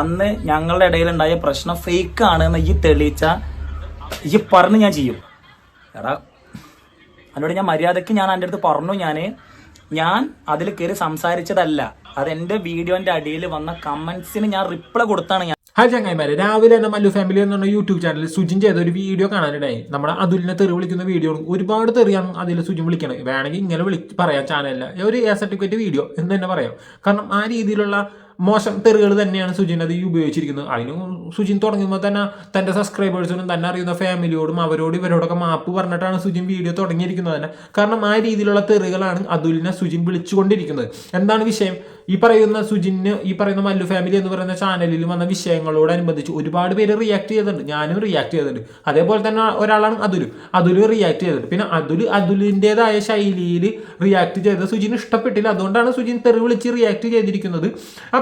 അന്ന് ഞങ്ങളുടെ ഇടയിലുണ്ടായ പ്രശ്നം ഫേക്ക് ആണെന്ന് ഈ തെളിയിച്ച ഈ പറഞ്ഞ് ഞാൻ ചെയ്യും. എടാ അതിനോട് ഞാൻ മര്യാദയ്ക്ക് ഞാൻ എന്റെ അടുത്ത് പറഞ്ഞു ഞാൻ ഞാൻ അതിൽ കയറി സംസാരിച്ചതല്ല. അത് എന്റെ വീഡിയോന്റെ അടിയിൽ വന്ന കമന്റ്സിന് ഞാൻ റിപ്ലൈ കൊടുത്താണ് ഞാൻ. ഹായ് ചങ്ങായിമാരെ രാവിലെ തന്നെ മല്ലു ഫാമിലി എന്ന് പറഞ്ഞ യൂട്യൂബ് ചാനലിൽ സുജിൻ ചെയ്ത ഒരു വീഡിയോ കാണാനിടയായി. നമ്മുടെ അതുലിനെ തെറി വിളിക്കുന്ന വീഡിയോ ഒരുപാട് തെറിയാണ് അതിൽ സുജിൻ വിളിക്കണത്. വേണമെങ്കിൽ ഇങ്ങനെ വിളി പറയാം ചാനലിൽ ഒരു എ സർട്ടിഫിക്കറ്റ് വീഡിയോ എന്ന് തന്നെ പറയാം. കാരണം ആ രീതിയിലുള്ള മോശം തെറികൾ തന്നെയാണ് സുജിൻ അത് ഉപയോഗിച്ചിരിക്കുന്നത്. അതിന് സുജിൻ തുടങ്ങുമ്പോൾ തന്നെ തന്റെ സബ്സ്ക്രൈബേഴ്സിനും തന്നെ അറിയുന്ന ഫാമിലിയോടും അവരോട് ഇവരോടൊക്കെ മാപ്പ് പറഞ്ഞിട്ടാണ് സുജിൻ വീഡിയോ തുടങ്ങിയിരിക്കുന്നത് തന്നെ. കാരണം ആ രീതിയിലുള്ള തെറികളാണ് അതുലിനെ സുജിൻ വിളിച്ചുകൊണ്ടിരിക്കുന്നത്. എന്താണ് വിഷയം? ഈ പറയുന്ന സുജിന് ഈ പറയുന്ന മല്ലു ഫാമിലി എന്ന് പറയുന്ന ചാനലിൽ വന്ന വിഷയങ്ങളോടനുബന്ധിച്ച് ഒരുപാട് പേര് റിയാക്ട് ചെയ്തിട്ടുണ്ട്. ഞാനും റിയാക്ട് ചെയ്തിട്ടുണ്ട്. അതേപോലെ തന്നെ ഒരാളാണ് അതുലും. അതുലും റിയാക്ട് ചെയ്തിട്ടുണ്ട്. പിന്നെ അതുൽ അതുലിന്റെതായ ശൈലിയിൽ റിയാക്ട് ചെയ്ത് സുജിന് ഇഷ്ടപ്പെട്ടില്ല. അതുകൊണ്ടാണ് സുജിൻ തെറി വിളിച്ച് റിയാക്ട് ചെയ്തിരിക്കുന്നത്.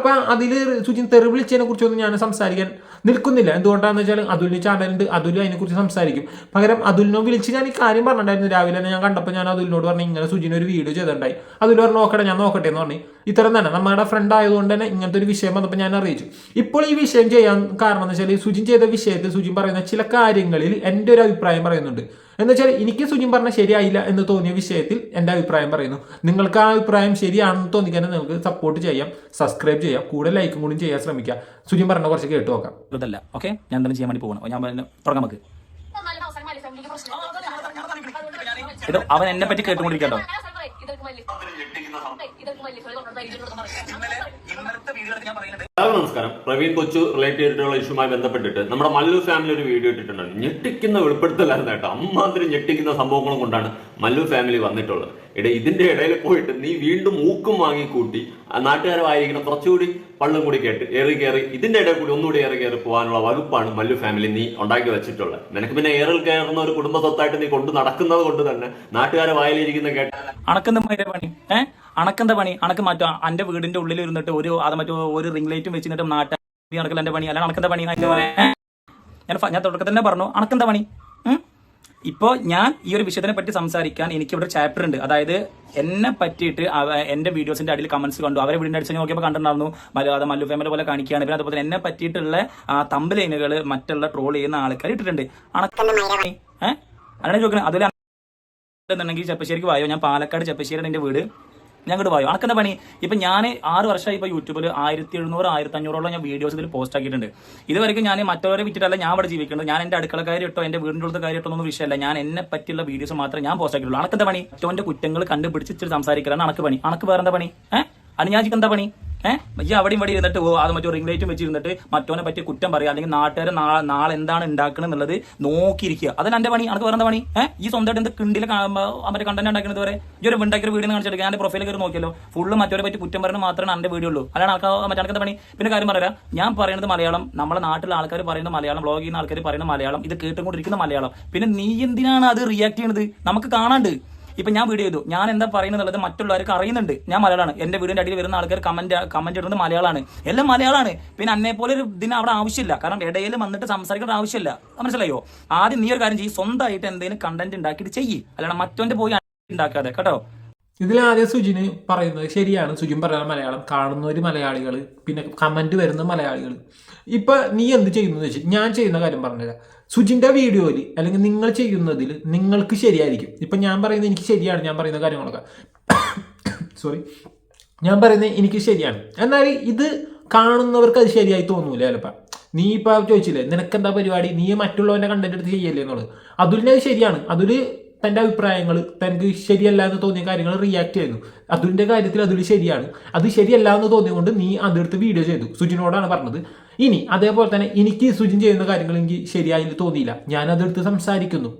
അപ്പം അതിൽ സുജിൻ തെറി വിളിച്ചതിനെ കുറിച്ചൊന്നും ഞാൻ സംസാരിക്കാൻ നിൽക്കുന്നില്ല. എന്തുകൊണ്ടാണെന്ന് വെച്ചാൽ അതുലിന് ചാനലുണ്ട്. അതുൽ അതിനെക്കുറിച്ച് സംസാരിക്കും. പകരം അതുലിനോ വിളിച്ച് ഞാൻ ഈ കാര്യം പറഞ്ഞിട്ടുണ്ടായിരുന്നു. രാവിലെ ഞാൻ കണ്ടപ്പോൾ ഞാൻ അതുലിനോട് പറഞ്ഞു ഇങ്ങനെ സുജിന് ഒരു വീഡിയോ ചെയ്തിട്ടുണ്ടായി. അതുൽ പറഞ്ഞു നോക്കട്ടെ ഞാൻ നോക്കട്ടെ എന്ന് പറഞ്ഞു. ഇത്തരം തന്നെ. നമ്മുടെ ഫ്രണ്ട് ആയതുകൊണ്ട് തന്നെ ഇങ്ങനത്തെ ഒരു വിഷയം വന്നപ്പോൾ ഞാൻ അറിയിച്ചു. ഇപ്പോൾ ഈ വിഷയം ചെയ്യാൻ കാരണം എന്ന് വെച്ചാൽ സുജിൻ ചെയ്ത വിഷയത്തിൽ സുജിൻ പറയുന്ന ചില കാര്യങ്ങളിൽ എന്റെ ഒരു അഭിപ്രായം പറയുന്നുണ്ട്. എന്ന് വെച്ചാൽ എനിക്ക് സുജിൻ പറഞ്ഞ ശരിയായില്ല എന്ന് തോന്നിയ വിഷയത്തിൽ എന്റെ അഭിപ്രായം പറയുന്നു. നിങ്ങൾക്ക് ആ അഭിപ്രായം ശരിയാണെന്ന് തോന്നിക്കാൻ നിങ്ങൾക്ക് സപ്പോർട്ട് ചെയ്യാം സബ്സ്ക്രൈബ് ചെയ്യാം കൂടെ ലൈക്കും കൂടി ചെയ്യാൻ ശ്രമിക്കുക സുജിൻ പറഞ്ഞ കുറച്ച് കേട്ട് നോക്കാം. ഇതല്ല. ഓക്കെ ഞാൻ എന്തെങ്കിലും ചെയ്യാൻ വേണ്ടി പോകണം ഞാൻ തുടങ്ങാം നമുക്ക്. ഇത് അവൻ എന്നെ പറ്റി കേട്ടുകൊണ്ടിരിക്കട്ടോ. നമസ്കാരം. പ്രവീൺ കൊച്ചു റിലേറ്റ് ചെയ്തിട്ടുള്ള ഇഷ്യൂമായി ബന്ധപ്പെട്ടിട്ട് നമ്മുടെ മല്ലു ഫാമിലി ഒരു വീഡിയോ ഇട്ടിട്ടുണ്ട്. ഞെട്ടിക്കുന്ന വെളിപ്പെടുത്തലായിരുന്നു കേട്ടോ. അമ്മാതിരി ഞെട്ടിക്കുന്ന സംഭവങ്ങളും കൊണ്ടാണ് മല്ലു ഫാമിലി വന്നിട്ടുള്ളത്. ഇട ഇതിന്റെ ഇടയിൽ പോയിട്ട് നീ വീണ്ടും മൂക്കും വാങ്ങി കൂട്ടി ആ നാട്ടുകാരെ കുറച്ചുകൂടി പള്ളും കൂടി കേട്ട് ഏറി കയറി ഇതിന്റെ ഇടയിൽ കൂടി ഒന്നുകൂടി ഏറി കയറി പോകാനുള്ള വകുപ്പാണ് മല്ലു ഫാമിലി നീ ഉണ്ടാക്കി വെച്ചിട്ടുള്ളത്. നിനക്ക് പിന്നെ ഏറിൽ കയറുന്ന ഒരു കുടുംബ സ്വത്തായിട്ട് നീ കൊണ്ട് നടക്കുന്നത് കൊണ്ട് തന്നെ നാട്ടുകാരെ വായിലിരിക്കുന്ന കേട്ട അണക്കെന്താ മറ്റേ പണി. ഏഹ് അണക്കെന്താ പണി? അണക്ക് മാറ്റോ എന്റെ വീടിന്റെ ഉള്ളിൽ ഇരുന്നിട്ട് ഒരു അത് മറ്റോ ഒരു റിംഗ് ലൈറ്റും വെച്ചിട്ട് നാട്ട. അണക്കൽ എന്റെ പണി? അല്ല അണക്കെന്താ പണി ഞാൻ ഞാൻ തുടക്കത്തിൽ തന്നെ പറഞ്ഞു അണക്കെന്താ പണി? ഇപ്പോൾ ഇപ്പോ ഞാൻ ഈ ഒരു വിഷയത്തിനെ പറ്റി സംസാരിക്കാൻ എനിക്ക് ഇവിടെ ചാപ്റ്റർ ഉണ്ട്. അതായത് എന്നെ പറ്റിയിട്ട് എന്റെ വീഡിയോസിന്റെ അടിയിൽ കമന്റ്സ് കണ്ടു. അവരെ വീടിന്റെ അടിച്ച് നോക്കിയപ്പോൾ കണ്ടിട്ടുണ്ടായിരുന്നു അത് മല്ലു ഫാമിലി പോലെ കാണിക്കുകയാണ്. പിന്നെ അതുപോലെ എന്നെ പറ്റിയിട്ടുള്ള തമ്പ് ലൈനുകൾ മറ്റുള്ള ട്രോൾ ചെയ്യുന്ന ആൾക്കാർ ഇട്ടിട്ടുണ്ട്. അണക്കെന്താ ഏഹ് അങ്ങനെ ചോദിക്കുന്നത് അതിൽ എന്നുണ്ടെങ്കിൽ ചെപ്പശ്ശേരിക്ക് വായോ? ഞാൻ പാലക്കാട് ചെപ്പശ്ശേരിയാണ് എന്റെ വീട്. ഞാൻ ഇങ്ങോട്ട് വായോ? അനക്കെന്താ പണി? ഇപ്പൊ ഞാൻ ആറ് വർഷമായി ഇപ്പൊ യൂട്യൂബിൽ ആയിരത്തി എഴുന്നൂറ് ആയിരത്തി അഞ്ഞൂറോളം ഞാൻ വീഡിയോസ് ഇതിൽ പോസ്റ്റ് ആക്കിയിട്ടുണ്ട്. ഇതുവരെയ്ക്കും ഞാൻ മറ്റവരെ വിറ്റിട്ടല്ല ഞാൻ ഇവിടെ ജീവിക്കുന്നത് ഞാൻ എന്റെ അടുക്കള കാര്യം ഇട്ടോ എന്റെ വീടിന്റെ ഉള്ളത് കാര്യം ഒന്നും വിഷയമല്ല. ഞാൻ എന്നെ പറ്റിയുള്ള വീഡിയോസ് മാത്രമേ ഞാൻ പോസ്റ്റ് ആക്കിയിട്ടുള്ളൂ. അനക്കെന്താ പണി? മറ്റവന്റെ കുറ്റങ്ങൾ കണ്ടുപിടിച്ച് ഇച്ചിരി സംസാരിക്കലാണ്. അണക്ക് പണി. അണക്ക് വേറെന്താ പണി? ഏഹ് അനുയാജിക്ക് എന്താ പണി? ഏഹ് ഈ അവിടെയും ഇവിടെ ഇരുന്നിട്ട് ഓ അത് മറ്റോ റിംഗ് ലൈറ്റും വെച്ചിരുന്നിട്ട് മറ്റോനെ പറ്റി കുറ്റം പറയുക അല്ലെങ്കിൽ നാട്ടുകാർ നാളെ നാളെ എന്താണ് ഉണ്ടാക്കണം എന്നുള്ളത് നോക്കിയിരിക്കുക. അതല്ല എന്റെ പണി അനക്ക് വേറെ പണി? ഏഹ് ഈ സ്വന്തമായിട്ട് എന്ത് കിണ്ടിലെ അവരുടെ കണ്ടന്റ് ഉണ്ടാക്കുന്നത് വരെ ഈ ഒരു ഉണ്ടാക്കിയ വീഡിയോ കാണിച്ചിട്ട് ഞാൻ പ്രൊഫൈൽ കയറി നോക്കിയല്ലോ. ഫുള്ള് മറ്റൊരു പറ്റി കുറ്റം പറയുന്നത് മാത്രമേ എന്റെ വീഡിയോ ഉള്ളൂ. അല്ലാണ്ട് ആൾക്കാർ മറ്റേ പണി? പിന്നെ കാര്യം പറയാം ഞാൻ പറയുന്നത് മലയാളം നമ്മുടെ നാട്ടിലെ ആൾക്കാർ പറയുന്ന മലയാളം ബ്ലോഗ് ചെയ്യുന്ന ആൾക്കാർ പറയുന്ന മലയാളം ഇത് കേട്ടുകൊണ്ടിരിക്കുന്ന മലയാളം. പിന്നെ നീ എന്തിനാണ് അത് റിയാക്ട് ചെയ്യുന്നത് നമുക്ക് കാണാണ്ട്. ഇപ്പൊ ഞാൻ വീഡിയോ ചെയ്തു. ഞാൻ എന്താ പറയുന്നത് മറ്റുള്ളവർക്ക് അറിയുന്നുണ്ട്. ഞാൻ മലയാളമാണ് എന്റെ വീടിന്റെ അടിയിൽ വരുന്ന ആൾക്കാർ കമന്റ് കമന്റ് ഇടുന്നത് മലയാളമാണ് എല്ലാം മലയാളമാണ് പിന്നെ അന്നെ പോലെ ഒരു ഇതിന് അവിടെ ആവശ്യമില്ല. കാരണം ഇടയിൽ വന്നിട്ട് സംസാരിക്കേണ്ട ആവശ്യമില്ല. മനസ്സിലായോ? ആദ്യം നീ ഒരു കാര്യം ചെയ്യും. സ്വന്തമായിട്ട് എന്തെങ്കിലും കണ്ടന്റ് ഉണ്ടാക്കിയിട്ട് ചെയ്യ്. അല്ലാണ്ട് മറ്റൊന്റെ പോയി ഉണ്ടാക്കാതെ. കേട്ടോ? ഇതിൽ ആദ്യം സുജിന് പറയുന്നത് ശരിയാണ്. സുജിൻ പറയുന്ന മലയാളം കാണുന്നവർ മലയാളികൾ പിന്നെ കമന്റ് വരുന്ന മലയാളികൾ ഇപ്പൊ നീ എന്ത് ചെയ്യുന്നു വെച്ചാൽ ഞാൻ ചെയ്യുന്ന കാര്യം പറഞ്ഞുതരാം. സുജിന്റെ വീഡിയോയിൽ അല്ലെങ്കിൽ നിങ്ങൾ ചെയ്യുന്നതിൽ നിങ്ങൾക്ക് ശരിയായിരിക്കും. ഇപ്പൊ ഞാൻ പറയുന്നത് എനിക്ക് ശരിയാണ് ഞാൻ പറയുന്ന കാര്യങ്ങളൊക്കെ. സോറി ഞാൻ പറയുന്നത് എനിക്ക് ശരിയാണ്. എന്നാൽ ഇത് കാണുന്നവർക്ക് അത് ശരിയായി തോന്നൂല ചിലപ്പോൾ നീ ഇപ്പോൾ ചോദിച്ചില്ലേ നിനക്കെന്താ പരിപാടി? നീ മറ്റുള്ളവന്റെ കണ്ടന്റ് എടുത്ത് ചെയ്യല്ലേ എന്നുള്ളത്? അതുലിനത് അത് ശരിയാണ്. അതിൽ തന്റെ അഭിപ്രായങ്ങൾ തനിക്ക് ശരിയല്ല എന്ന് തോന്നിയ കാര്യങ്ങൾ റിയാക്ട് ചെയ്തു. അതിന്റെ കാര്യത്തിൽ അതിൽ ശരിയാണ്. അത് ശരിയല്ല എന്ന് തോന്നിയതുകൊണ്ട് നീ അതെടുത്ത് വീഡിയോ ചെയ്തു. സുജിനോടാണ് പറഞ്ഞത്. ഇനി അതേപോലെ തന്നെ എനിക്ക് സുജിൻ ചെയ്യുന്ന കാര്യങ്ങൾ എനിക്ക് ശരിയായി തോന്നിയില്ല. ഞാൻ അതെടുത്ത് സംസാരിക്കുന്നു.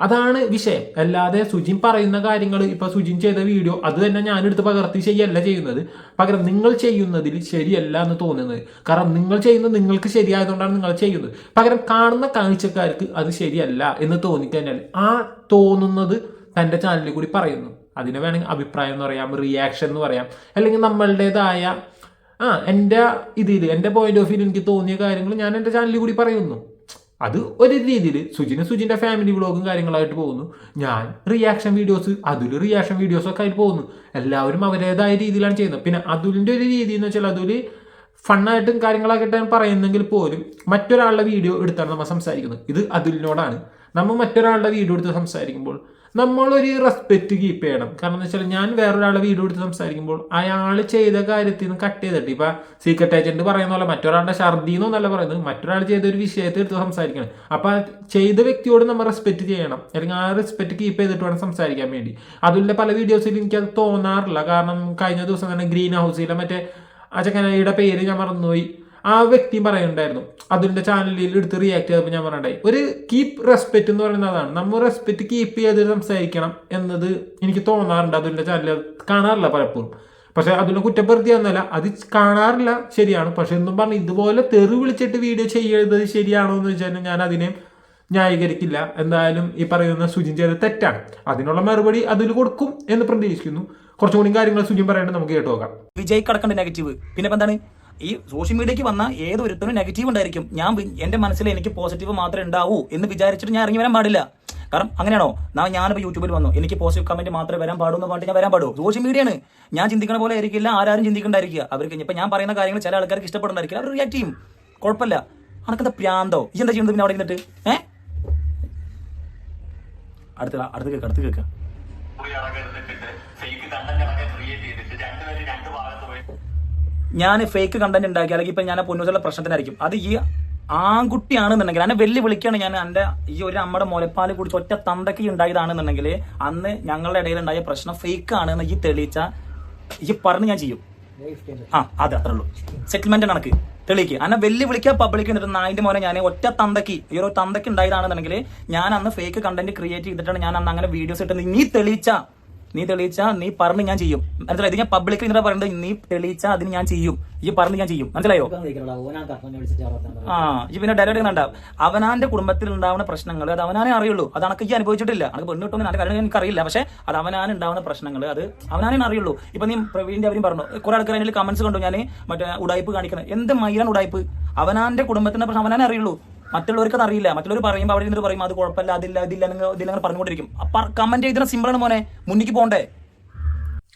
അതാണ് വിഷയം. അല്ലാതെ സുജിൻ പറയുന്ന കാര്യങ്ങൾ ഇപ്പൊ സുജിൻ ചെയ്ത വീഡിയോ അത് തന്നെ ഞാനെടുത്ത് പകർത്തി ശരിയല്ല ചെയ്യുന്നത്. പകരം നിങ്ങൾ ചെയ്യുന്നതിൽ ശരിയല്ല എന്ന് തോന്നുന്നത്. കാരണം നിങ്ങൾ ചെയ്യുന്നത് നിങ്ങൾക്ക് ശരിയായതുകൊണ്ടാണ് നിങ്ങൾ ചെയ്യുന്നത്. പകരം കാണുന്ന കാഴ്ചക്കാർക്ക് അത് ശരിയല്ല എന്ന് തോന്നിക്കഴിഞ്ഞാൽ ആ തോന്നുന്നത് തന്റെ ചാനലിൽ കൂടി പറയുന്നു. അതിനെ വേണമെങ്കിൽ അഭിപ്രായം എന്ന് പറയാം റിയാക്ഷൻ എന്ന് പറയാം. അല്ലെങ്കിൽ നമ്മളുടേതായ ആ എന്റെ ഇതിൽ എന്റെ പോയിന്റ് ഓഫ് വ്യൂ എനിക്ക് തോന്നിയ കാര്യങ്ങൾ ഞാൻ എന്റെ ചാനലിൽ കൂടി പറയുന്നു. അത് ഒരു രീതിയിൽ സുജിന് സുജിന്റെ ഫാമിലി വ്ളോഗും കാര്യങ്ങളായിട്ട് പോകുന്നു. ഞാൻ റിയാക്ഷൻ വീഡിയോസ് അതുൽ റിയാക്ഷൻ വീഡിയോസൊക്കെ ആയിട്ട് പോകുന്നു. എല്ലാവരും അവരേതായ രീതിയിലാണ് ചെയ്യുന്നത്. പിന്നെ അതുലിന്റെ ഒരു രീതി എന്ന് വെച്ചാൽ അതുൽ ഫണ്ണായിട്ടും കാര്യങ്ങളൊക്കെ ഇട്ടാണ് പറയുന്നെങ്കിൽ പോലും മറ്റൊരാളുടെ വീഡിയോ എടുത്താണ് നമ്മൾ സംസാരിക്കുന്നത്. ഇത് അതുലിനോടാണ്. നമ്മൾ മറ്റൊരാളുടെ വീഡിയോ എടുത്ത് സംസാരിക്കുമ്പോൾ നമ്മളൊരു റെസ്പെക്റ്റ് കീപ്പ് ചെയ്യണം. കാരണം എന്ന് വെച്ചാൽ ഞാൻ വേറൊരാളെ വീഡിയോ എടുത്ത് സംസാരിക്കുമ്പോൾ അയാൾ ചെയ്ത കാര്യത്തിൽ നിന്ന് കട്ട് ചെയ്തിട്ട് ഇപ്പൊ സീക്രട്ട് ഏജന്റ് പറയുന്ന പോലെ മറ്റൊരാളുടെ ഛർദി എന്നല്ല പറയുന്നത്. മറ്റൊരാൾ ചെയ്ത ഒരു വിഷയത്തെ എടുത്ത് സംസാരിക്കണം. അപ്പൊ ചെയ്ത വ്യക്തിയോട് നമ്മൾ റെസ്പെക്ട് ചെയ്യണം. അല്ലെങ്കിൽ ആ റെസ്പെക്ട് കീപ്പ് ചെയ്തിട്ട് വേണം സംസാരിക്കാൻ വേണ്ടി. അതുപോലെ പല വീഡിയോസിൽ എനിക്കത് തോന്നാറില്ല. കാരണം കഴിഞ്ഞ ദിവസം തന്നെ ഗ്രീൻ ഹൗസിലെ മറ്റേ ആ പേര് ഞാൻ മറന്നുപോയി. ആ വ്യക്തി പറയുന്നുണ്ടായിരുന്നു. അതിന്റെ ചാനലിൽ എടുത്ത് റിയാക്ട് ചെയ്തപ്പോൾ ഞാൻ പറഞ്ഞിട്ടുണ്ടായി ഒരു കീപ്പ് റെസ്പെക്റ്റ് എന്ന് പറയുന്നത് അതാണ്. നമ്മൾ റെസ്പെക്റ്റ് കീപ്പ് ചെയ്ത് സംസാരിക്കണം എന്നത് എനിക്ക് തോന്നാറുണ്ട് അതിന്റെ ചാനലിൽ കാണാറില്ല പലപ്പോഴും. പക്ഷെ അതിനെ കുറ്റപ്പെടുത്തി എന്നല്ല അത് കാണാറില്ല ശരിയാണ്. പക്ഷെ എന്നും പറഞ്ഞു ഇതുപോലെ തെറി വിളിച്ചിട്ട് വീഡിയോ ചെയ്യരുത് ശരിയാണോ എന്ന് വെച്ചാൽ ഞാൻ അതിനെ ന്യായീകരിക്കില്ല. എന്തായാലും ഈ പറയുന്ന സുജിൻ ചെയ്ത തെറ്റാണ്. അതിനുള്ള മറുപടി അതിൽ കൊടുക്കും എന്ന് പ്രതീക്ഷിക്കുന്നു. കുറച്ചുകൂടി കാര്യങ്ങൾ സുജിൻ പറയേണ്ടത് നമുക്ക് കേട്ടു നോക്കാം. വിജയ് കടക്കണ്ട നെഗറ്റീവ് പിന്നെ എന്താണ്? ഈ സോഷ്യൽ മീഡിയക്ക് വന്ന ഏതൊരുത്തരും നെഗറ്റീവ് ഉണ്ടായിരിക്കും. ഞാൻ എന്റെ മനസ്സിൽ എനിക്ക് പോസിറ്റീവ് മാത്രമേ ഉണ്ടാവൂ എന്ന് വിചാരിച്ചിട്ട് ഞാൻ ഇറങ്ങി വരാൻ പാടില്ല. കാരണം അങ്ങനെയാണോ? നാ ഞാനിപ്പോൾ യൂട്യൂബിൽ വന്നു. എനിക്ക് പോസിറ്റീവ് കമന്റ് മാത്രമേ വരാൻ പാടൂ എന്ന് പറഞ്ഞിട്ട് ഞാൻ വരാൻ പാടൂ സോഷ്യൽ മീഡിയയാണ് ഞാൻ ചിന്തിക്കണ പോലെ ആയിരിക്കില്ല ആരാരും ചിന്തിക്കണ്ടായിരിക്കുക. അവർക്ക് ഇപ്പൊ ഞാൻ പറയുന്ന കാര്യങ്ങൾ ചില ആൾക്കാർക്ക് ഇഷ്ടപ്പെടുന്നുണ്ടായിരിക്കില്ല അവർ റിയാക്ട് ചെയ്യും. കുഴപ്പമില്ല. അനക്കത്തെ പ്രാന്തോ? ഈ എന്താ ചെയ്യുന്നത് പിന്നെ അവിടെ ഇരുന്നിട്ട്? ഏഹ് അടുത്ത അടുത്ത് കേൾക്കാം അടുത്ത് കേൾക്കാം ഞാൻ ഫേക്ക് കണ്ടന്റ് ഉണ്ടാക്കി അല്ലെങ്കിൽ ഇപ്പൊ ഞാൻ പൊന്നൂസുള്ള പ്രശ്നത്തിനായിരിക്കും. അത് ഈ ആൺകുട്ടിയാണെന്നുണ്ടെങ്കിൽ എന്നെ വെല്ലു വിളിക്കാണ് ഞാൻ എന്റെ ഈ ഒരു നമ്മുടെ മുലപ്പാൽ കുടിച്ച് ഒറ്റ തന്തയ്ക്ക് ഉണ്ടായതാണെന്നുണ്ടെങ്കിൽ അന്ന് ഞങ്ങളുടെ ഇടയിൽ ഉണ്ടായ പ്രശ്നം ഫേക്ക് ആണെന്ന് ഈ തെളിയിച്ച ഈ പറഞ്ഞ് ഞാൻ ചെയ്യും. ആ അതെ അത്രേ ഉള്ളൂ. സെറ്റിൽമെന്റ് കണക്ക്. തെളിയിക്ക്. അന്നെ വെല്ലു വിളിക്കുക പബ്ലിക് എന്നിട്ട് നായിന്റെ മോനെ ഞാൻ ഒറ്റ തന്തയ്ക്ക് ഈ ഒരു തന്തയ്ക്ക് ഉണ്ടായതാണെന്നുണ്ടെങ്കിൽ ഞാൻ അന്ന് ഫേക്ക് കണ്ടന്റ് ക്രിയേറ്റ് ചെയ്തിട്ടാണ് ഞാൻ അന്ന് അങ്ങനെ വീഡിയോസ് ഇട്ടത്. നീ തെളിയിച്ച നീ തെളിയിച്ച നീ പറഞ്ഞ് ഞാൻ ചെയ്യും. മനസ്സിലായി? ഇത് ഞാൻ പബ്ലിക്കിൽ ഇങ്ങനെ പറയുന്നത് നീ തെളിയിച്ച അതിന് ഞാൻ ചെയ്യും. ഈ പറഞ്ഞ് ഞാൻ ചെയ്യും. മനസ്സിലായോ? ആ ഈ പിന്നെ ഡയറക്റ്റ് കണ്ട അവനാന്റെ കുടുംബത്തിൽ ഉണ്ടാവുന്ന പ്രശ്നങ്ങൾ അത് അവനാനെ അറിയുള്ളൂ. അത് അനക്ക് ഈ അനുഭവിച്ചിട്ടില്ല. അനക്ക് പെണ്ണ് കിട്ടുമെന്ന് എന്റെ കാര്യം എനിക്കറിയില്ല. പക്ഷെ അത് അവനാൻ ഉണ്ടാവുന്ന പ്രശ്നങ്ങൾ അത് അവനാനെ അറിയുള്ളൂ. ഇപ്പൊ നീ പ്രവീണിന്റെ അവരും പറഞ്ഞു. കുറെ ആൾക്കാർ അതിൽ കമന്റ്സ് കണ്ടു. ഞാൻ മറ്റേ ഉടായ്പ് കാണിക്കണം. എന്ത് മൈലാണ് ഉടായ്പ് അവനാന്റെ കുടുംബത്തിന്റെ പ്രശ്നം അവനാനെ അറിയുള്ളൂ. മറ്റുള്ളവർക്ക് അറിയില്ല. മറ്റുള്ളവർ പറയുമ്പോൾ അവിടെ ഇരുന്നിട്ട് പറയും അത് കുഴപ്പമില്ല അതില്ല ഇതില്ല ഇതില്ല പറഞ്ഞുകൊണ്ടിരിക്കും. കമന്റ് ചെയ്തിട്ട് സിമ്പിളാണ് മോനെ മുന്നിക്ക് പോണ്ടേ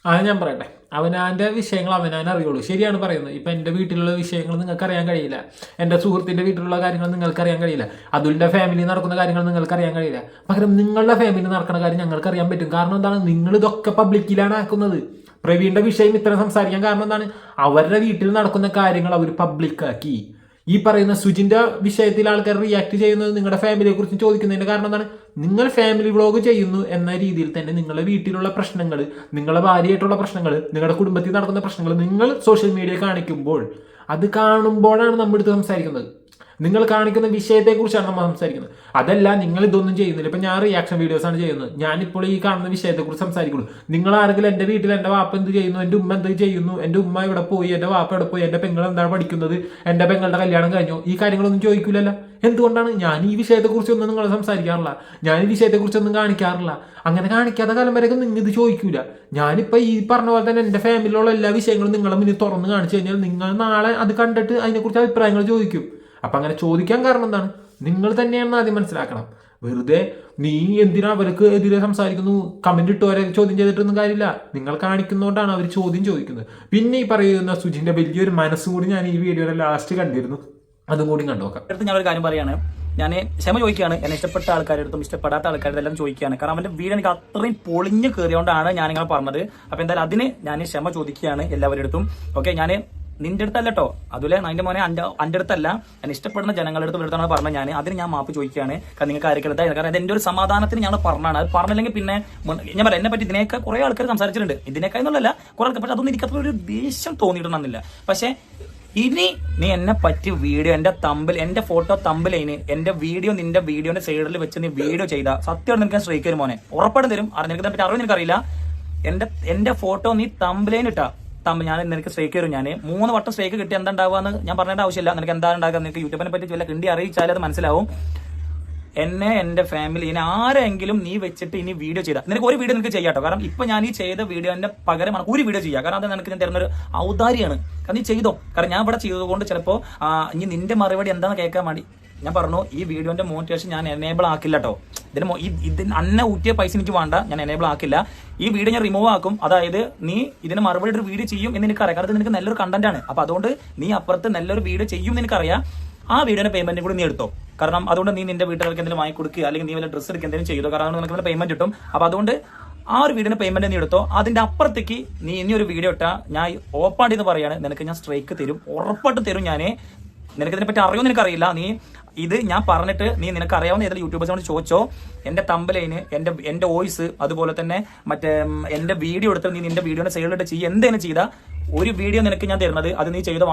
അത് ഞാൻ പറയട്ടെ. അവനാന്റെ വിഷയങ്ങൾ അവനാൻ അറിയുള്ളൂ. ശരിയാണ് പറയുന്നത്. ഇപ്പൊ എന്റെ വീട്ടിലുള്ള വിഷയങ്ങൾ നിങ്ങൾക്ക് അറിയാൻ കഴിയില്ല. എന്റെ സുഹൃത്തിന്റെ വീട്ടിലുള്ള കാര്യങ്ങൾ നിങ്ങൾക്ക് അറിയാൻ കഴിയില്ല. അതുലിന്റെ ഫാമിലി നടക്കുന്ന കാര്യങ്ങൾ നിങ്ങൾക്ക് അറിയാൻ കഴിയില്ല. പകരം നിങ്ങളുടെ ഫാമിലി നടക്കുന്ന കാര്യം ഞങ്ങൾക്ക് അറിയാൻ പറ്റും. കാരണം എന്താണ്? നിങ്ങൾ ഇതൊക്കെ പബ്ലിക്കിലാണ് ആക്കുന്നത്. പ്രവീണിന്റെ വിഷയം ഇത്ര സംസാരിക്കാൻ കാരണം എന്താണ്? അവരുടെ വീട്ടിൽ നടക്കുന്ന കാര്യങ്ങൾ അവർ പബ്ലിക്കാക്കി ഈ പറയുന്ന സുജിന്റെ വിഷയത്തിൽ ആൾക്കാർ റിയാക്ട് ചെയ്യുന്നത് നിങ്ങളുടെ ഫാമിലിയെ കുറിച്ച് ചോദിക്കുന്നതിന്റെ കാരണം എന്താണ്? നിങ്ങൾ ഫാമിലി വ്ളോഗ് ചെയ്യുന്നു എന്ന രീതിയിൽ തന്നെ നിങ്ങളുടെ വീട്ടിലുള്ള പ്രശ്നങ്ങൾ നിങ്ങളുടെ ഭാര്യയായിട്ടുള്ള പ്രശ്നങ്ങൾ നിങ്ങളുടെ കുടുംബത്തിൽ നടക്കുന്ന പ്രശ്നങ്ങൾ നിങ്ങൾ സോഷ്യൽ മീഡിയ കാണിക്കുമ്പോൾ അത് കാണുമ്പോഴാണ് നമ്മൾ എടുത്ത് സംസാരിക്കുന്നത്. നിങ്ങൾ കാണിക്കുന്ന വിഷയത്തെക്കുറിച്ചാണ് നമ്മൾ സംസാരിക്കുന്നത്. അതല്ല നിങ്ങൾ ഇതൊന്നും ചെയ്യുന്നില്ല. ഇപ്പം ഞാൻ റിയാക്ഷൻ വീഡിയോസ് ആണ് ചെയ്യുന്നത്. ഞാനിപ്പോൾ ഈ കാണുന്ന വിഷയത്തെക്കുറിച്ച് സംസാരിക്കുള്ളൂ. നിങ്ങൾ ആരെങ്കിലും എന്റെ വീട്ടിൽ എന്റെ വാപ്പ എന്ത് ചെയ്യുന്നു? എന്റെ ഉമ്മ എന്ത് ചെയ്യുന്നു? എന്റെ ഉമ്മ ഇവിടെ പോയി? എന്റെ വാപ്പ ഇവിടെ പോയി? എന്റെ പെങ്ങൾ എന്താണ് പഠിക്കുന്നത്? എന്റെ പെങ്ങളുടെ കല്യാണം കഴിഞ്ഞു. ഈ കാര്യങ്ങളൊന്നും ചോദിക്കില്ലല്ലോ എന്തുകൊണ്ടാണ് ഞാൻ ഈ വിഷയത്തെക്കുറിച്ചൊന്നും നിങ്ങൾ സംസാരിക്കാറില്ല? ഞാൻ ഈ വിഷയത്തെക്കുറിച്ചൊന്നും കാണിക്കാറില്ല. അങ്ങനെ കാണിക്കാത്ത കാലം വരെയൊക്കെ നിങ്ങൾ ഇത് ചോദിക്കൂല. ഞാനിപ്പോൾ ഈ പറഞ്ഞ പോലെ തന്നെ എന്റെ ഫാമിലിയിലുള്ള എല്ലാ വിഷയങ്ങളും നിങ്ങളെ മുന്നിൽ തുറന്ന് കാണിച്ചു കഴിഞ്ഞാൽ നിങ്ങൾ നാളെ അത് കണ്ടിട്ട് അതിനെക്കുറിച്ച് അഭിപ്രായങ്ങൾ ചോദിക്കും. അപ്പൊ അങ്ങനെ ചോദിക്കാൻ കാരണം എന്താണ്? നിങ്ങൾ തന്നെയാണെന്ന് ആദ്യം മനസ്സിലാക്കണം. വെറുതെ നീ എന്തിനാ അവർക്ക് എതിരെ സംസാരിക്കുന്നു? കമന്റ് ഇട്ടവരെ ചോദ്യം ചെയ്തിട്ടൊന്നും കാര്യമില്ല. നിങ്ങൾ കാണിക്കുന്നതുകൊണ്ടാണ് അവർ ചോദ്യം ചോദിക്കുന്നത്. പിന്നെ ഈ പറയുന്ന സുജിന്റെ വലിയൊരു മനസ്സും കൂടി ഞാൻ ഈ വീഡിയോയുടെ ലാസ്റ്റ് കണ്ടിരുന്നു. അതും കൂടി അടുത്ത് ഞാൻ ഒരു കാര്യം പറയാണ്. ഞാൻ ക്ഷമ ചോദിക്കുകയാണ്. എന്നെ ഇഷ്ടപ്പെട്ട ആൾക്കാരുടെ അടുത്തും ഇഷ്ടപ്പെടാത്ത ആൾക്കാരുടെ എല്ലാം ചോദിക്കുകയാണ്. കാരണം അവന്റെ വീട് എനിക്ക് അത്രയും പൊളിഞ്ഞ് കയറിയോണ്ടാണ് ഞാൻ ഇങ്ങനെ പറഞ്ഞത്. അപ്പൊ എന്തായാലും അതിന് ഞാൻ ക്ഷമ ചോദിക്കുകയാണ് എല്ലാവരുടെ അടുത്തും. ഓക്കെ ഞാൻ നിന്റെ അടുത്തല്ല കേട്ടോ അതുപോലെ അതിന്റെ മോനെ അന്റെ അടുത്തല്ല ഞാൻ ഇഷ്ടപ്പെടുന്ന ജനങ്ങളുടെ അടുത്ത് അടുത്താണ് പറഞ്ഞത് ഞാൻ അതിന് ഞാൻ മാപ്പ് ചോദിക്കുകയാണ്. കാരണം നിങ്ങൾക്ക് ആയിരിക്കും കാരണം അത് എന്റെ ഒരു സമാധാനത്തിന് ഞങ്ങൾ പറഞ്ഞാണ് അത് പറഞ്ഞില്ലെങ്കിൽ പിന്നെ ഞാൻ പറയാം എന്നെ പറ്റി ഇതിനേക്കാൾ കുറെ ആൾക്കാർ സംസാരിച്ചിട്ടുണ്ട്. ഇതിനേക്കാൾ എന്നുള്ളതല്ല കുറെ ആൾക്കാർ പക്ഷെ അതൊന്നും എനിക്ക് അത്ര ഒരു ദേഷ്യം തോന്നിയിട്ടുണ്ടെന്നില്ല. പക്ഷെ ഇനി നീ എന്നെ പറ്റി വീഡിയോ എന്റെ തമ്പിൽ എന്റെ ഫോട്ടോ തമ്പിലൈന് എന്റെ വീഡിയോ നിന്റെ വീഡിയോന്റെ സൈഡിൽ വെച്ച് നീ വീഡിയോ ചെയ്ത. സത്യം നിനക്ക് സ്ട്രൈക്ക് തരും മോനെ. ഉറപ്പായിട്ടും തരും. നിനക്ക് പറ്റി അറിവ് നിനക്കറിയില്ല. എന്റെ എന്റെ ഫോട്ടോ നീ തമ്പിലൈൻ ഇട്ടാ തമ്മിൽ ഞാൻ നിനക്ക് സ്ട്രേക്ക് വരും ഞാൻ മൂന്ന് വട്ടം സ്ട്രേക്ക് കിട്ടി എന്താ ഉണ്ടാവുക ഞാൻ പറഞ്ഞേണ്ട ആവശ്യമില്ല. നിനക്ക് എന്താ ഉണ്ടാക്കുക നിനക്ക് യൂട്യൂബിനെ പറ്റി വല്ല കിണ്ടി അറിയിച്ചാൽ അത് മനസ്സിലാവും. എന്നെ എന്റെ ഫാമിലി ഇനി ആരെങ്കിലും നീ വെച്ചിട്ട് ഇനി വീഡിയോ ചെയ്താൽ നിനക്ക് ഒരു വീഡിയോ നിനക്ക് ചെയ്യാട്ടോ. കാരണം ഇപ്പൊ ഞാൻ ഈ ചെയ്ത വീഡിയോന്റെ പകരമാണ് ഒരു വീഡിയോ ചെയ്യുക. കാരണം അത് നിനക്ക് ഞാൻ തരുന്നൊരു ഔദാരിയാണ് കാരണം നീ ചെയ്തോ? കാരണം ഞാൻ ഇവിടെ ചെയ്തതുകൊണ്ട് ചിലപ്പോ ഇനി നിന്റെ മറുപടി എന്താണെന്ന് കേൾക്കാൻ വേണ്ടി ഞാൻ പറഞ്ഞു ഈ വീഡിയോന്റെ മോണിറ്റേഷൻ ഞാൻ എനേബിൾ ആക്കില്ല കേട്ടോ ഇതിന് ഇതിന് അന്ന ഊറ്റിയ പൈസ എനിക്ക് വേണ്ട ഞാൻ എനേബിൾ ആക്കില്ല. ഈ വീഡിയോ ഞാൻ റിമൂവ് ആക്കും. അതായത് നീ ഇതിന് മറുപടി ഒരു വീഡിയോ ചെയ്യും എന്ന് എനിക്കറിയാം കാരണം നിനക്ക് നല്ലൊരു കണ്ടന്റ് ആണ്. അപ്പൊ അതുകൊണ്ട് നീ അപ്പുറത്ത് നല്ലൊരു വീഡിയോ ചെയ്യും എന്ന് എനിക്കറിയാം. ആ വീഡിയോന്റെ പേയ്മെന്റ് കൂടി നീ എടുത്തോ. കാരണം അതുകൊണ്ട് നീ നിന്റെ വീട്ടുകാർക്ക് എന്തെങ്കിലും വാങ്ങി കൊടുക്കുക അല്ലെങ്കിൽ നീ വല്ല ഡ്രസ്സ് എടുക്കുക എന്തെങ്കിലും ചെയ്തോ. കാരണം നിനക്ക് നല്ല പേയ്മെന്റ് കിട്ടും. അപ്പൊ അതുകൊണ്ട് ആ ഒരു വീഡിയോന്റെ പേയ്മെന്റ് നീ എടുത്തോ. അതിന്റെ അപ്പുറത്തേക്ക് നീ ഇനി ഒരു വീഡിയോ ഇട്ടാ ഞാൻ ഓപ്പാണ്ടി എന്ന് പറയാണ്. നിനക്ക് ഞാൻ സ്ട്രൈക്ക് തരും. ഉറപ്പായിട്ട് തരും ഞാൻ. നിനക്ക് ഇതിനെ പറ്റി അറിയുമെന്ന് എനിക്കറിയില്ല. നീ ഇത് ഞാൻ പറഞ്ഞിട്ട് നീ നിനക്ക് അറിയാവുന്ന ഏതെങ്കിലും യൂട്യൂബേഴ്സിനോട് ചോദിച്ചോ? എന്റെ തമ്പലൈന് എന്റെ എന്റെ വോയിസ് അതുപോലെ തന്നെ മറ്റേ എന്റെ വീഡിയോ എടുത്ത് നീ നിന്റെ വീഡിയോനെ സൈഡിലിട്ട് ചെയ്യുക എന്തെങ്കിലും ചെയ്താൽ ഒരു വീഡിയോ നിനക്ക് ഞാൻ തരുന്നത് അത് നീ ചെയ്തോ?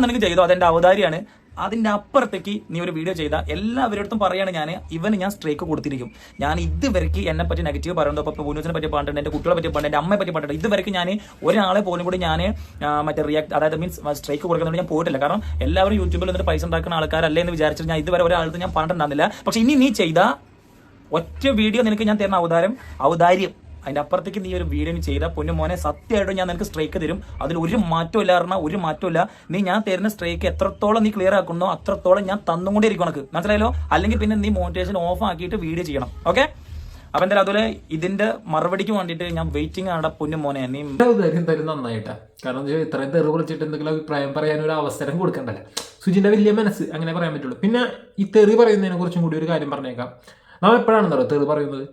നിനക്ക് ചെയ്തോ? അതെന്റെ അവതാരിയാണ് അതിന്റെ അപ്പുറത്തേക്ക് നീ ഒരു വീഡിയോ ചെയ്താൽ എല്ലാവരോടത്തും പറയാണ് ഞാൻ ഇവന് ഞാൻ സ്ട്രൈക്ക് കൊടുത്തിരിക്കും. ഞാൻ ഇതുവരെക്ക് എന്നെ പറ്റി നെഗറ്റീവ് പറയുന്നത് അപ്പോൾ പൂനൂസിനെ പറ്റി പറഞ്ഞിട്ടുണ്ട് എന്റെ കുട്ടികളെ പറ്റി പറഞ്ഞിട്ടുണ്ട് എന്റെ അമ്മയെ പറ്റി പറഞ്ഞിട്ടുണ്ട്. ഇതുവരെക്ക് ഞാൻ ഒരാളെ പോലും കൂടി ഞാൻ മറ്റേ റിയാക്ട് അതായത് മീൻസ് സ്ട്രൈക്ക് കൊടുക്കുന്നുണ്ട് ഞാൻ പോയിട്ടില്ല. കാരണം എല്ലാവരും യൂട്യൂബിൽ നിന്നിട്ട് പൈസ ഉണ്ടാക്കുന്ന ആൾക്കാരല്ലേ എന്ന് വിചാരിച്ചിട്ട് ഞാൻ ഇതുവരെ ഒരാളത്ത് ഞാൻ പറഞ്ഞിട്ടുണ്ടായിരുന്നില്ല. പക്ഷെ ഇനി നീ ചെയ്ത ഒറ്റ വീഡിയോ നിനക്ക് ഞാൻ തരുന്ന ഔദാരം ഔദാര്യം. അതിന്റെ അപ്പുറത്തേക്ക് നീ ഒരു വീഡിയോ ചെയ്ത പൊന്നു മോനെ സത്യമായിട്ടും ഞാൻ നിനക്ക് സ്ട്രൈക്ക് തരും. അതിൽ ഒരു മാറ്റം ഇല്ല പറഞ്ഞാൽ ഒരു മാറ്റമില്ല നീ ഞാൻ തരുന്ന സ്ട്രൈക്ക് എത്രത്തോളം നീ ക്ലിയർ ആക്കുന്നോ അത്രത്തോളം ഞാൻ തന്നുകൊണ്ടേയിരിക്കും ഉണക്ക് മനസ്സിലായല്ലോ? അല്ലെങ്കിൽ പിന്നെ നീ മോട്ടിവേഷൻ ഓഫ് ആക്കിയിട്ട് വീഡിയോ ചെയ്യണം. ഓക്കെ അപ്പൊ എന്തായാലും അതുപോലെ ഇതിന്റെ മറുപടിക്ക് വേണ്ടിട്ട് ഞാൻ വെയിറ്റിംഗ് ആണ് പൊന്നു മോനെ. നീ ധൈര്യം തരും നന്നായിട്ടാ. കാരണം ഇത്രയും തെറി കുറിച്ചിട്ട് എന്തെങ്കിലും അഭിപ്രായം പറയാൻ ഒരു അവസരം കൊടുക്കണ്ടല്ലോ? സുജിന്റെ വലിയ മനസ്സ് അങ്ങനെ പറയാൻ പറ്റുള്ളൂ. പിന്നെ ഈ തെറി പറയുന്നതിനെ കുറിച്ചും കൂടി ഒരു കാര്യം പറഞ്ഞേക്കാം. നമ്മൾ എപ്പോഴാണെന്നോ തെറി പറയുന്നത്?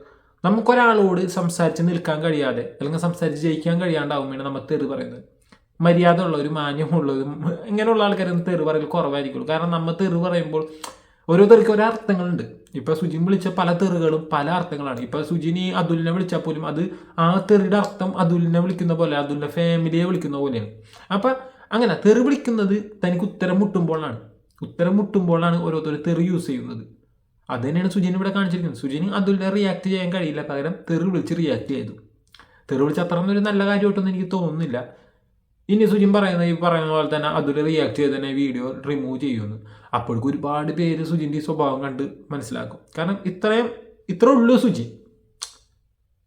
നമുക്കൊരാളോട് സംസാരിച്ച് നിൽക്കാൻ കഴിയാതെ അല്ലെങ്കിൽ സംസാരിച്ച് ജയിക്കാൻ കഴിയാണ്ടാവുമ്പോൾ നമ്മൾ തെറി പറയുന്നത്. മര്യാദ ഉള്ളവരും മാന്യമുള്ളവരും ഇങ്ങനെയുള്ള ആൾക്കാരൊന്നും തെറി പറയൽ കുറവായിരിക്കുള്ളൂ. കാരണം നമ്മൾ തെറി പറയുമ്പോൾ ഓരോ തെറിക്ക് ഓരോ അർത്ഥങ്ങളുണ്ട്. ഇപ്പോൾ സുജിൻ വിളിച്ച പല തെറികളും പല അർത്ഥങ്ങളാണ്. ഇപ്പൊ സുജിനി അതുലിനെ വിളിച്ചാൽ പോലും അത് ആ തെറിയുടെ അർത്ഥം അതുലിനെ വിളിക്കുന്ന പോലെ അതുലിന്റെ ഫാമിലിയെ വിളിക്കുന്ന പോലെയാണ്. അപ്പം അങ്ങനെ തെറി വിളിക്കുന്നത് തനിക്ക് ഉത്തരം മുട്ടുമ്പോഴാണ്. ഉത്തരം മുട്ടുമ്പോഴാണ് ഓരോരുത്തർ തെറി യൂസ് ചെയ്യുന്നത്. അത് തന്നെയാണ് സുജിൻ ഇവിടെ കാണിച്ചിരിക്കുന്നത്. സുജിന് അതുലിനെ റിയാക്ട് ചെയ്യാൻ കഴിയില്ല. പകരം തെറി വിളിച്ച് റിയാക്ട് ചെയ്തു. തെറി വിളിച്ച് അത്ര ഒരു നല്ല കാര്യമായിട്ടൊന്നും എനിക്ക് തോന്നുന്നില്ല. ഇനി സുജിൻ പറയുന്നത് ഈ പറയുന്ന പോലെ തന്നെ അതിൽ റിയാക്ട് ചെയ്ത് തന്നെ വീഡിയോ റിമൂവ് ചെയ്യുമെന്ന് അപ്പോഴേക്കും ഒരുപാട് പേര് സുജിന്റെ ഈ സ്വഭാവം കണ്ട് മനസ്സിലാക്കും. കാരണം ഇത്രയും ഇത്ര ഉള്ളൂ സുജി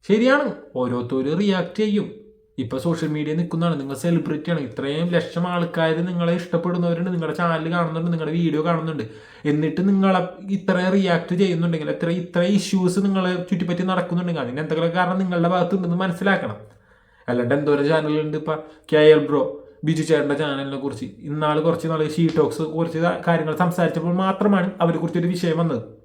ശരിയാണ്. ഓരോരുത്തരും റിയാക്ട് ചെയ്യും. ഇപ്പൊ സോഷ്യൽ മീഡിയ നിൽക്കുന്നതാണ്. നിങ്ങൾ സെലിബ്രിറ്റി ആണ്. ഇത്രയും ലക്ഷം ആൾക്കാർ നിങ്ങളെ ഇഷ്ടപ്പെടുന്നവരുണ്ട്. നിങ്ങളുടെ ചാനൽ കാണുന്നുണ്ട്. നിങ്ങളുടെ വീഡിയോ കാണുന്നുണ്ട്. എന്നിട്ട് നിങ്ങളെ ഇത്ര റിയാക്ട് ചെയ്യുന്നുണ്ടെങ്കിൽ എത്ര ഇത്ര ഇഷ്യൂസ് നിങ്ങളെ ചുറ്റിപ്പറ്റി നടക്കുന്നുണ്ടെങ്കിൽ അതിന് എന്തെങ്കിലും കാരണം നിങ്ങളുടെ ഭാഗത്തുണ്ടെന്ന് മനസ്സിലാക്കണം. അല്ലാണ്ട് എന്തോരം ചാനലുണ്ട് ഇപ്പൊ കെ എൽ ബ്രോ ബിജു ചേട്ടന്റെ ചാനലിനെ കുറിച്ച്. ഇന്നാൾ കുറച്ച് നാൾ ഷീ ടോക്സ് കുറച്ച് കാര്യങ്ങൾ സംസാരിച്ചപ്പോൾ മാത്രമാണ് അവരെ കുറിച്ചൊരു വിഷയം വന്നത്.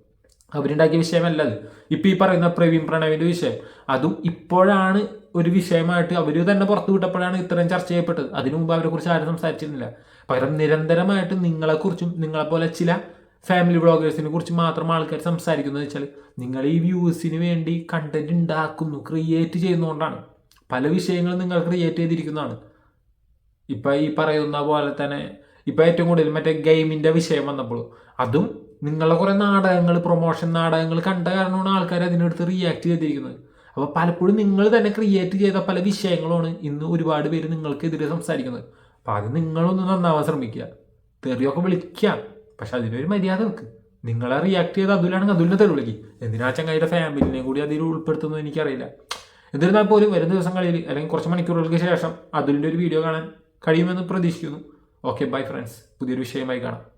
അവരുണ്ടാക്കിയ വിഷയമല്ല അത് ഇപ്പോൾ ഈ പറയുന്ന പ്രവീൺ പ്രണവിന്റെ വിഷയം. അതും ഇപ്പോഴാണ് ഒരു വിഷയമായിട്ട് അവർ തന്നെ പുറത്തു വിട്ടപ്പോഴാണ് ഇത്രയും ചർച്ച ചെയ്യപ്പെട്ടത്. അതിനു മുമ്പ് അവരെക്കുറിച്ച് ആരും സംസാരിച്ചിരുന്നില്ല. പകരം നിരന്തരമായിട്ട് നിങ്ങളെക്കുറിച്ചും നിങ്ങളെപ്പോലെ ചില ഫാമിലി ബ്ലോഗേഴ്സിനെ കുറിച്ച് മാത്രം ആൾക്കാർ സംസാരിക്കുന്നത് വെച്ചാൽ നിങ്ങൾ ഈ വ്യൂസിന് വേണ്ടി കണ്ടന്റ് ഉണ്ടാക്കുന്നു ക്രിയേറ്റ് ചെയ്യുന്നതുകൊണ്ടാണ്. പല വിഷയങ്ങളും നിങ്ങൾ ക്രിയേറ്റ് ചെയ്തിരിക്കുന്നതാണ്. ഇപ്പം ഈ പറയുന്ന പോലെ തന്നെ ഇപ്പം ഏറ്റവും കൂടുതൽ മറ്റേ ഗെയിമിന്റെ വിഷയം വന്നപ്പോൾ അതും നിങ്ങളെ കുറേ നാടകങ്ങൾ പ്രൊമോഷൻ നാടകങ്ങൾ കണ്ട കാരണമാണ് ആൾക്കാർ അതിനടുത്ത് റിയാക്ട് ചെയ്തിരിക്കുന്നത്. അപ്പോൾ പലപ്പോഴും നിങ്ങൾ തന്നെ ക്രിയേറ്റ് ചെയ്ത പല വിഷയങ്ങളുമാണ് ഇന്ന് ഒരുപാട് പേര് നിങ്ങൾക്കെതിരെ സംസാരിക്കുന്നത്. അപ്പോൾ അത് നിങ്ങളൊന്ന് നന്നാവാൻ ശ്രമിക്കുക. തെറിയൊക്കെ വിളിക്കുക. പക്ഷെ അതിനൊരു മര്യാദ വെക്ക് നിങ്ങളെ റിയാക്ട് ചെയ്ത് അതുലാണെങ്കിൽ അതുലിനെ തെറി വിളിക്കും എന്തിനാ ചങ്ങായിയുടെ ഫാമിലിനെ കൂടി അതിൽ ഉൾപ്പെടുത്തുന്നത് എനിക്കറിയില്ല. എന്നിരുന്നാൽ പോലും വരും ദിവസങ്ങളിൽ അല്ലെങ്കിൽ കുറച്ച് മണിക്കൂറുകൾക്ക് ശേഷം അതുലിന്റെ ഒരു വീഡിയോ കാണാൻ കഴിയുമെന്ന് പ്രതീക്ഷിക്കുന്നു. ഓക്കെ ബൈ ഫ്രണ്ട്സ് പുതിയൊരു വിഷയമായി കാണാം.